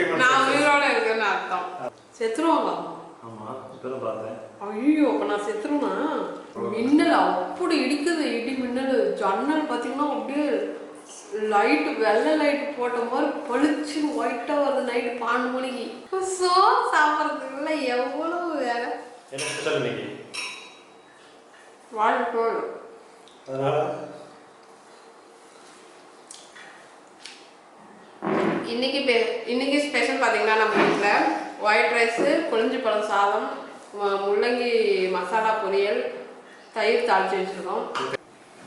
Experiment நான் உயிரோட இருக்கேன்னு அர்த்தம். செத்துருவாங்க ஆமாம் இப்போ தான் பார்த்தேன். ஐயோ அப்ப நான் செத்துருவேனா? மின்னல்? அப்படி இடிக்குது இடி மின்னல். ஜன்னல் பார்த்தீங்கன்னா அப்படியே லைட் வெள்ளை லைட் போட்ட மாதிரி பளிச்சு ஒயிட்டா வருது நைட்டு பன்னெண்டு மணிக்கு. சோ சாப்பிட்றதுக்குள்ள எவ்வளவு வேலை என்ன ஸ்பெஷல் இன்னைக்கு? வாழ்க்கை அதனால? இன்னைக்கு பெ- இன்னைக்கு ஸ்பெஷல் பார்த்தீங்கன்னா நம்ம வீட்டில் ஒயிட் ரைஸு கொழிஞ்சு பழம் சாதம் முள்ளங்கி மசாலா பொரியல் தயிர் தாளிச்சு வச்சுருக்கோம்.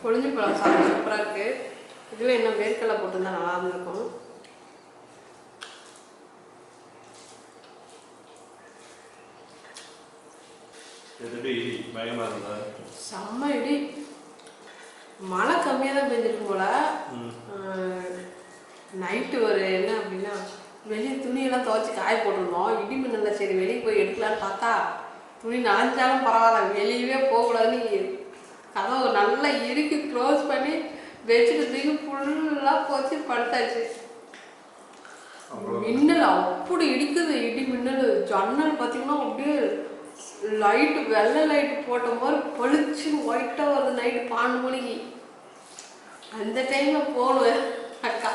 கொழிஞ்சு பழம் சாதம் சூப்பராக இருக்குது இதில் இன்னும் வேர்க்கடலை போட்டிருந்தா நல்லா இருந்திருக்கும். செம்ம இடி. மழை கம்மியாக தான் பெஞ்சிருக்கும் போல. நைட்டு ஒரு என்ன அப்படின்னா வெளியே துணியெல்லாம் துவைச்சி காய போட்டிருந்தோம். இடி மின்னல சரி வெளியே போய் எடுக்கலான்னு பார்த்தா துணி நனைஞ்சாலும் பரவாயில்ல வெளியவே போகக்கூடாதுன்னு கதவை நல்லா இறுக்கி க்ளோஸ் பண்ணி பெட்ஷீட் தூக்கி ஃபுல்லாக போச்சு படுத்தாச்சு. மின்னல் அப்படி இடிக்குது இடி மின்னல். ஜன்னல் பார்த்தீங்கன்னா அப்படியே லைட் வெள்ளை லைட் போட்ட மாதிரி பளிச்சு ஒயிட்டாக வருது நைட்டு பன்னெண்டு மணிக்கு. அந்த டைமில் போடுவேன் அக்கா.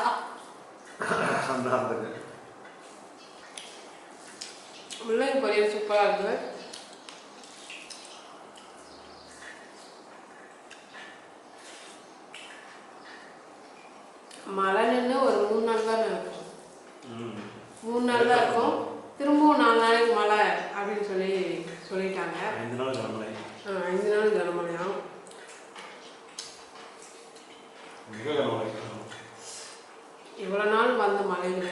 அந்த முள்ளங்கி பொரியல் சூப்பராக இருக்குது மழை நின்று ஒரு மூணு நாள் தான் இருக்கும். மூணு நாள் தான் இருக்கும். திரும்பவும் நாலு நாளைக்கு மழை அப்படின்னு சொல்லி சொல்லிட்டாங்க. ஐந்து நாள் கிளம்பலை ஆ, ஐந்து நாள் கனமழையாம் மிக கிளம்பலை இவ்வளோ நாள் வந்த மழையில்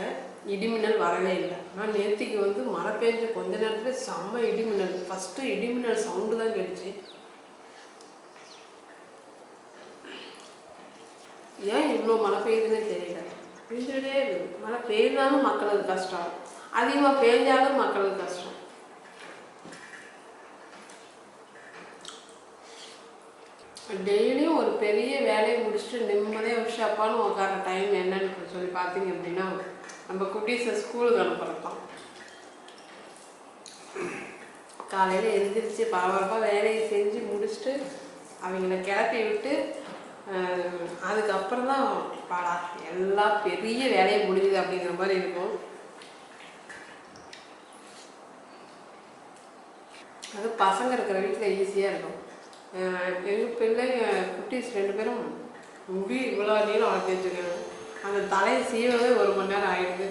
இடிமின்னல் வரவே இல்லை. ஆனால் நேற்றுக்கு வந்து மழை பெஞ்ச கொஞ்ச நேரத்தில் செம்ம இடிமின்னல். ஃபஸ்ட்டு இடிமின்னல் சவுண்டு தான் கேட்டுச்சு. ஏன் இவ்வளோ மழை பெய்யுதுன்னே தெரியல. பெஞ்சுட்டே இருக்குது மழை பெய்தாலும் மக்களுக்கு கஷ்டம் அதிகமாக பெய்ஞ்சாலும் மக்களுக்கு கஷ்டம் டெய்லியும் ஒரு பெரிய வேலையை முடிச்சுட்டு நிம்மதியாக உஷாப்பான்னு உட்கார டைம் என்னன்னு சொல்லி பார்த்தீங்க அப்படின்னா நம்ம குட்டீஸை ஸ்கூலுக்கு அனுப்புகிறதான் காலையில் எழுந்திரிச்சு பரபரப்பாக வேலையை செஞ்சு முடிச்சுட்டு அவங்கள கிளப்பி விட்டு அதுக்கப்புறம் தான் பாடா எல்லாம் பெரிய வேலையை முடியுது அப்படிங்கிற மாதிரி இருக்கும். அது பசங்க இருக்கிற வீட்டில் ஈஸியாக இருக்கும். எங்கள் பிள்ளைங்க குட்டீஸ் ரெண்டு பேரும் முடி இவ்வளோ நீளம் வளர்த்தி வச்சுருக்காங்க அந்த தலையை சீவவே ஒரு மணி நேரம் ஆயிடுது.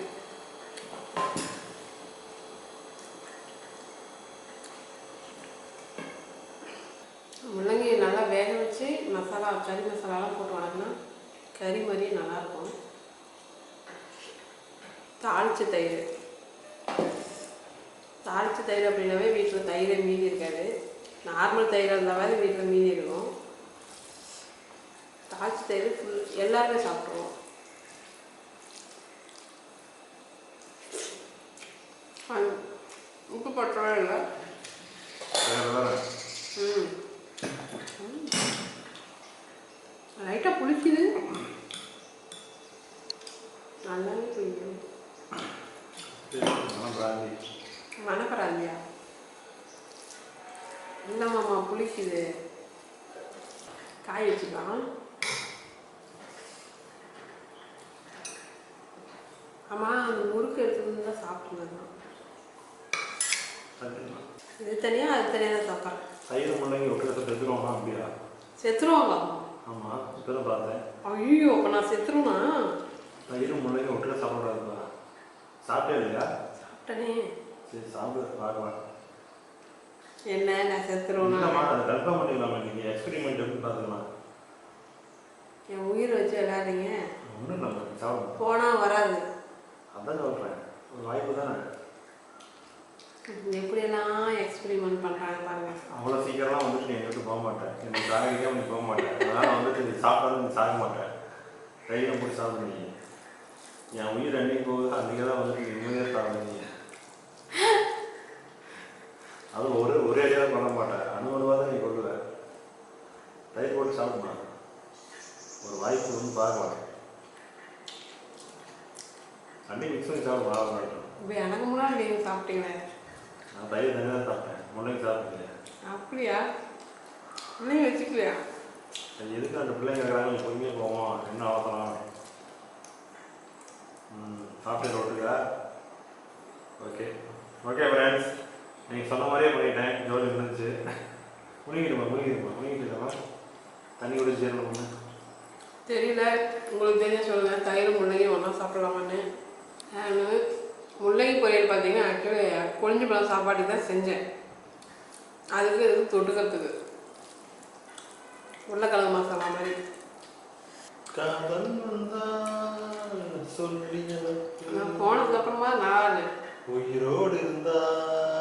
முள்ளங்கி நல்லா வேக வச்சு மசாலா கறி மசாலாலாம் போட்டு வளர்க்கனா கறி மாதிரியே நல்லாயிருக்கும். தாளிச்ச தயிர். தாளிச்ச தயிர் அப்படின்னாவே வீட்டில் தயிரை மீதி இருக்காது. நார்மல் தயிர் இருந்தாலும் வீட்டில் மீதி இருக்கும். தாளிச்ச தயிர் ஃபுல் எல்லாருமே சாப்பிட்ருவோம் உப்பு பற்றவே இல்லை இல்லை மாமா புளிக்குது? காய வச்சுக்கலாம். ஆமாம் அந்த முறுக்கு எடுத்துருந்து தான் சாப்பிட்டுருந்தேன் சரிங்களா இது தனியாக அது தனியாக தான் சாப்பிட்றேன். தயிர் முள்ளங்கி ஒட்டுக்க எடுத்துருவோமா அப்படியா? செத்துருவாங்க ஆமாம் இப்போ தான் பார்த்தேன். ஐயோ அப்போ நான் செத்துருவேனா? தயிர் முள்ளங்கி ஒட்டுக்க சாப்பிடாதுப்பா சாப்பிட்டே இல்லையா? சாப்பிட்டனே. சரி சாப்பிடு பார்க்கலாம் என்ன நான் அதை கன்ஃபார்ம் பண்ணிக்கலாமா நீங்கள் எக்ஸ்பெரிமெண்ட் எப்படி பார்த்துக்கலாம்? என் உயிர் வச்சு விளையாடுறீங்க. ஒன்றும் சாப்பிடும் போனால் வராது. அதான் சொல்கிறேன் ஒரு வாய்ப்பு தானே? எப்படியெல்லாம் எக்ஸ்பெரிமெண்ட் பண்ணுறாங்க பாருங்க. அவ்வளோ சீக்கிரம்லாம் வந்துட்டு நீ எங்கிட்ட போக மாட்டேன். எனக்கு சாகிக்கே நீ போக மாட்டேன். அதனால் வந்துட்டு நீ சாப்பிட்டாலும் நீ சாக மாட்டேன். கையில் போட்டு சாப்பிடு நீ. என் உயிர் அன்னைக்கு போகுது அன்றைக்கி தான் வந்துட்டு நிம்மதியாக சாப்பிடு நீ. அது ஒரு ஒரே அடியாக பண்ண மாட்டேன் அணுவணுவாக தான் நீ கொள்ளுவ தயிர் போட்டு சாப்பிடணும் ஒரு வாய்ப்பு வந்து பார்க்கலாம் தண்ணி மிக்ஸ் பண்ணி சாப்பிட நல்லா இப்போ எனக்கு முன்னாடி நீங்கள் சாப்பிட்டீங்களே? நான் தயிர் தண்ணி தான் சாப்பிட்டேன். முன்னைக்கு சாப்பிட்டேன் அப்படியா? நீங்கள் வச்சுக்கலையா அது எதுக்கு அந்த பிள்ளைங்க இருக்கிறாங்க? பொறுமையாக போவோம் என்ன அவசரம் சாப்பிட்டு விட்டுருக்கா? ஓகே ஓகே ஃப்ரெண்ட்ஸ் நீங்கள் சொன்ன மாதிரியே பண்ணிட்டேன். ஜோலி இருந்துச்சு. முழுங்கிடுமா முழுங்கிடுமா முழுங்கிட்டுமா தண்ணி குடிச்சு சேரணும் தெரியல. உங்களுக்கு தெரிஞ்ச சொல்லுங்கள் தயிர் முள்ளங்கி ஒன்றா சாப்பிடலாமான்னு. நான் முள்ளங்கி பொரியல் பார்த்தீங்கன்னா ஆக்சுவலி கொழிஞ்சு பழம் சாப்பாட்டுக்கு தான் செஞ்சேன். அதுக்கு இது தொட்டுக்கிறதுக்கு? உருளைக்கிழங்கு மசாலா மாதிரி. காதல் வந்தால் சொல்லி நான் போனதுக்கப்புறமா நான். உயிரோடு இருந்தால்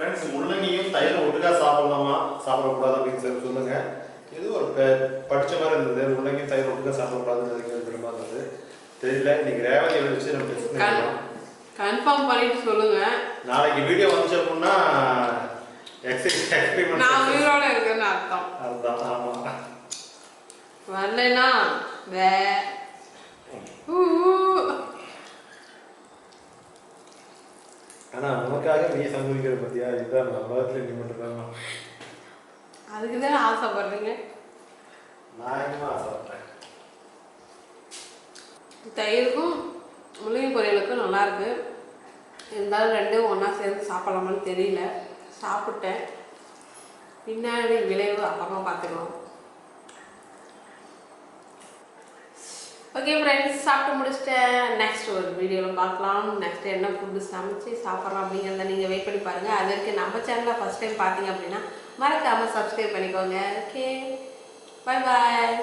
ஃப்ரெண்ட்ஸ் முள்ளங்கியும் தயிரும் ஒட்டுக்கா சாப்பிடலாமா? சாப்பிடக்கூடாது அப்படின்னு சொல்லி சொல்லுங்க. இது ஒரு பெ- படிச்ச மாதிரி இருந்தது. முள்ளங்கி தயிர் ஒட்டுக்கா சாப்பிடக்கூடாதுன்னு தெரியுமா இருந்தது தெரியல. இன்னைக்கு ரேவதியை வச்சு நம்ம டெஸ்ட் கன்ஃபார்ம் பண்ணிட்டு சொல்லுங்கள் நாளைக்கு வீடியோ வந்துச்சு அப்படின்னா எக்ஸைஸ் நான் உயிரோட இருக்கேன்னு அர்த்தம். அதுதான் ஆமாம் வரலைன்னா வே ஊ, ஊ. ஆனால் உனக்காக நீ சந்தோஷிக்கிற பத்தியா? இதுதான் நம்ம உலகத்தில் நீ மட்டும்தான் அதுக்கு தானே ஆசைப்படுறீங்க? நான் என்னமா ஆசைப்பட்டேன் தயிருக்கும் முள்ளங்கி பொரியலுக்கும் நல்லா இருக்கு. இருந்தாலும் ரெண்டும் ஒன்றா சேர்ந்து சாப்பிடலாமான்னு தெரியல. சாப்பிட்டேன். பின்னாடி விளைவு அப்புறமா பார்த்துக்கலாம். ஓகே ஃப்ரெண்ட்ஸ் சாப்பிட்டு முடிச்சிட்டேன் நெக்ஸ்ட் ஒரு வீடியோவில் பார்க்கலாம். நெக்ஸ்ட் என்ன ஃபுட்டு சமைச்சு சாப்பிட்றோம் அப்படிங்கிறத நீங்கள் வெயிட் பண்ணி பாருங்கள் அது வரைக்கும் நம்ம சேனலில் ஃபஸ்ட் டைம் பார்த்தீங்க அப்படின்னா மறக்காமல் சப்ஸ்கிரைப் பண்ணிக்கோங்க. ஓகே பாய் பாய்